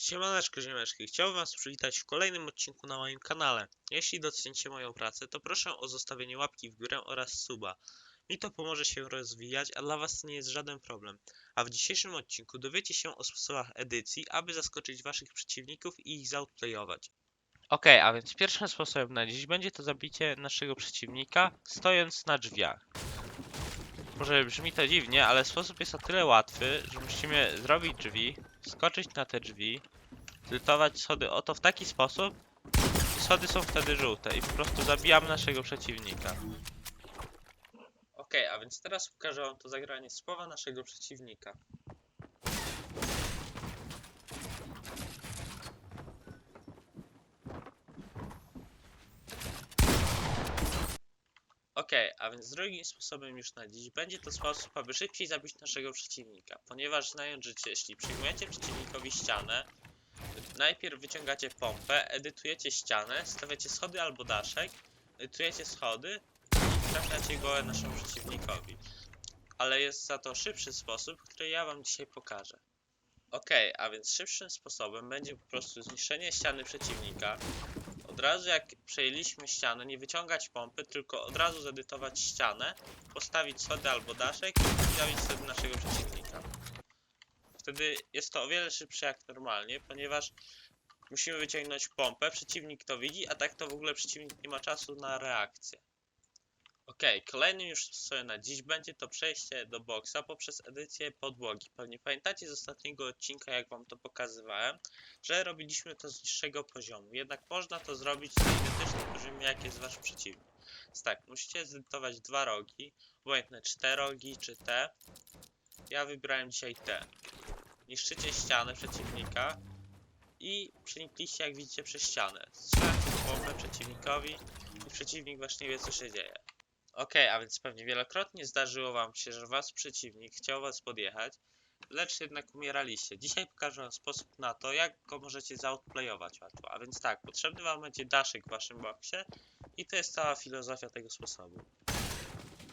Siemaneczko ziemeczki, chciałbym was przywitać w kolejnym odcinku na moim kanale. Jeśli docenicie moją pracę, to proszę o zostawienie łapki w górę oraz suba. Mi to pomoże się rozwijać, a dla was to nie jest żaden problem. A w dzisiejszym odcinku dowiecie się o sposobach edycji, aby zaskoczyć waszych przeciwników i ich zoutplayować. Okej, a więc pierwszym sposobem na dziś będzie to zabicie naszego przeciwnika, stojąc na drzwiach. Może brzmi to dziwnie, ale sposób jest o tyle łatwy, że musimy zrobić drzwi, skoczyć na te drzwi, tiltować schody oto w taki sposób i schody są wtedy żółte i po prostu zabijamy naszego przeciwnika. Okej, a więc teraz pokażę wam to zagranie słowa naszego przeciwnika. Okej, a więc drugim sposobem już na dziś będzie to sposób, aby szybciej zabić naszego przeciwnika, ponieważ znając życie, jeśli przyjmujecie przeciwnikowi ścianę, najpierw wyciągacie pompę, edytujecie ścianę, stawiacie schody albo daszek, edytujecie schody i trafiacie go naszemu przeciwnikowi. Ale jest za to szybszy sposób, który ja wam dzisiaj pokażę. Okej, a więc szybszym sposobem będzie po prostu zniszczenie ściany przeciwnika, od razu jak przejęliśmy ścianę, nie wyciągać pompy, tylko od razu zedytować ścianę, postawić schody albo daszek i zabić wtedy naszego przeciwnika. Wtedy jest to o wiele szybsze jak normalnie, ponieważ musimy wyciągnąć pompę, przeciwnik to widzi, a tak to w ogóle przeciwnik nie ma czasu na reakcję. Ok, kolejnym już sposobem na dziś będzie to przejście do boksa poprzez edycję podłogi. Pewnie pamiętacie z ostatniego odcinka, jak wam to pokazywałem, że robiliśmy to z niższego poziomu. Jednak można to zrobić na identycznym poziomie, jak jest wasz przeciwnik. Więc tak, musicie zedytować dwa rogi, obojętne czy te rogi, czy te. Ja wybrałem dzisiaj te. Niszczycie ścianę przeciwnika i przenikliście, jak widzicie, przez ścianę. Strzelacie bombę przeciwnikowi i przeciwnik wasz nie wie, co się dzieje. Okej, a więc pewnie wielokrotnie zdarzyło wam się, że wasz przeciwnik chciał was podjechać, lecz jednak umieraliście. Dzisiaj pokażę wam sposób na to, jak go możecie zoutplayować łatwo. A więc tak, potrzebny wam będzie daszek w waszym boksie i to jest cała filozofia tego sposobu.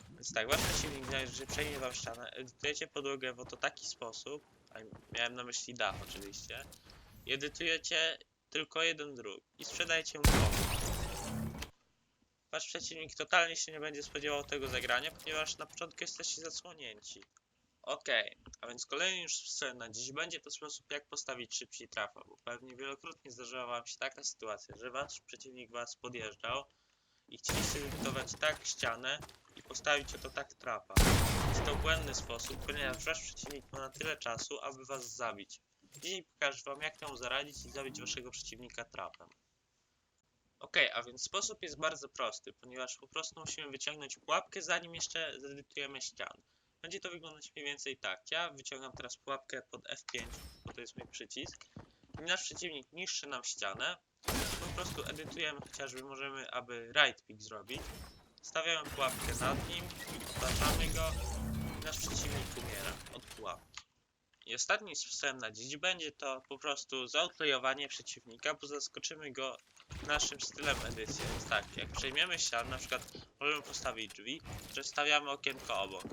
Więc tak, wasz przeciwnik że przejmie wam ścianę, edytujecie podłogę w oto taki sposób, miałem na myśli dach oczywiście, edytujecie tylko jeden druk i sprzedajcie mu pomysł. Wasz przeciwnik totalnie się nie będzie spodziewał tego zagrania, ponieważ na początku jesteście zasłonięci. Okej, a więc kolejny już sposobem na dziś będzie to sposób jak postawić szybciej trafa, bo pewnie wielokrotnie zdarzyła wam się taka sytuacja, że wasz przeciwnik was podjeżdżał i chcieliście zbudować tak ścianę i postawić oto tak trapa. Jest to błędny sposób, ponieważ wasz przeciwnik ma na tyle czasu, aby was zabić. Dzisiaj pokażę wam jak temu zaradzić i zabić waszego przeciwnika trapem. Okej, a więc sposób jest bardzo prosty, ponieważ po prostu musimy wyciągnąć pułapkę, zanim jeszcze zedytujemy ścianę. Będzie to wyglądać mniej więcej tak. Ja wyciągam teraz pułapkę pod F5, bo to jest mój przycisk. I nasz przeciwnik niszczy nam ścianę. Po prostu edytujemy chociażby, możemy, aby right pick zrobić. Stawiamy pułapkę nad nim, otaczamy go i nasz przeciwnik umiera od pułapki. I ostatnim sposobem na dziś będzie to po prostu zautlejowanie przeciwnika, bo zaskoczymy go naszym stylem edycji. Więc tak, jak przejmiemy ścianę, na przykład możemy postawić drzwi, że stawiamy okienko obok.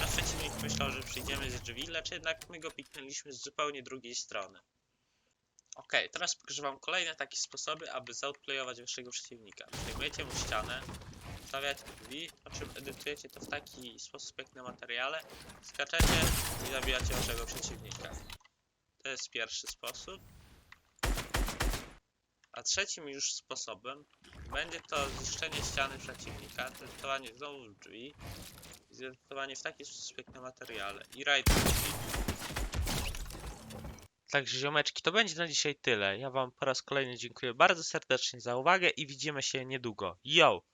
Nasz przeciwnik myślał, że przyjdziemy z drzwi, lecz jednak my go piknęliśmy z zupełnie drugiej strony. Ok, teraz pokażę wam kolejne takie sposoby, aby zoutplayować waszego przeciwnika. Przejmujecie mu ścianę, stawiacie drzwi, po czym edytujecie to w taki sposób jak na materiale, skaczecie i zabijacie waszego przeciwnika. To jest pierwszy sposób. A trzecim już sposobem będzie to zniszczenie ściany przeciwnika, zedytowanie znowu drzwi i zedytowanie w taki sposób jak na materiale i click. Także ziomeczki, to będzie na dzisiaj tyle. Ja wam po raz kolejny dziękuję bardzo serdecznie za uwagę i widzimy się niedługo. Yo!